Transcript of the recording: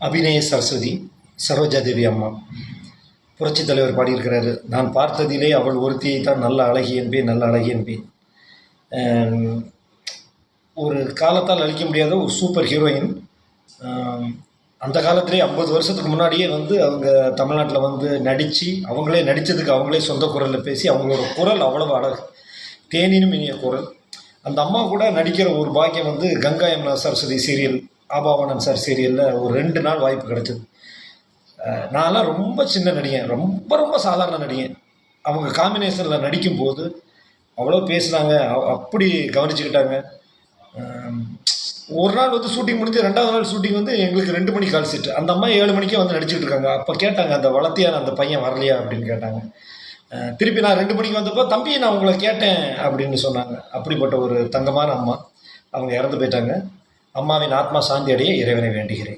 அபிநய சரஸ்வதி சரோஜா தேவி அம்மா. புரட்சி தலைவர் பாடியிருக்கிறாரு. நான் பார்த்ததிலே அவள் ஒருத்தியை தான் நல்ல அழகி என்பேன் நல்ல அழகி என்பேன். ஒரு காலத்தால் அழிக்க முடியாத ஒரு சூப்பர் ஹீரோயின். அந்த காலத்திலே ஐம்பது வருஷத்துக்கு முன்னாடியே வந்து அவங்க தமிழ்நாட்டில் வந்து நடித்து அவங்களே நடித்ததுக்கு அவங்களே சொந்த குரலில் பேசி அவங்களோட குரல் அவ்வளவு அழகு. தேனினும் இனிய குரல். அந்த அம்மா கூட நடிக்கிற ஒரு பாக்கியம் வந்து கங்கா யமுனா சரஸ்வதி சீரியல். ஆபாவனம் சார் சீரியலில் ஒரு ரெண்டு நாள் வாய்ப்பு கிடச்சிது. நான்லாம் ரொம்ப சின்ன நடிகன். ரொம்ப ரொம்ப சாதாரண நடிகன். அவங்க காம்பினேஷனில் நடிக்கும்போது அவ்வளோ பேசுனாங்க. அப்படி கவனிச்சுக்கிட்டாங்க. ஒரு நாள் வந்து ஷூட்டிங் முடிஞ்சு ரெண்டாவது நாள் ஷூட்டிங் வந்து எங்களுக்கு ரெண்டு மணி கால் சீட்டு அந்த அம்மா ஏழு மணிக்கே வந்து நடிச்சுட்டு இருக்காங்க. அப்போ கேட்டாங்க அந்த வளர்த்தியான அந்த பையன் வரலையா? அப்படின்னு கேட்டாங்க. திருப்பி நான் ரெண்டு மணிக்கு வந்தப்போ தம்பி நான் உங்களை கேட்டேன் அப்படின்னு சொன்னாங்க. அப்படிப்பட்ட ஒரு தங்கமான அம்மா. அவங்க இறந்து போயிட்டாங்க. அம்மாவின் ஆத்மா சாந்தி அடைய இறைவனை வேண்டுகிறேன்.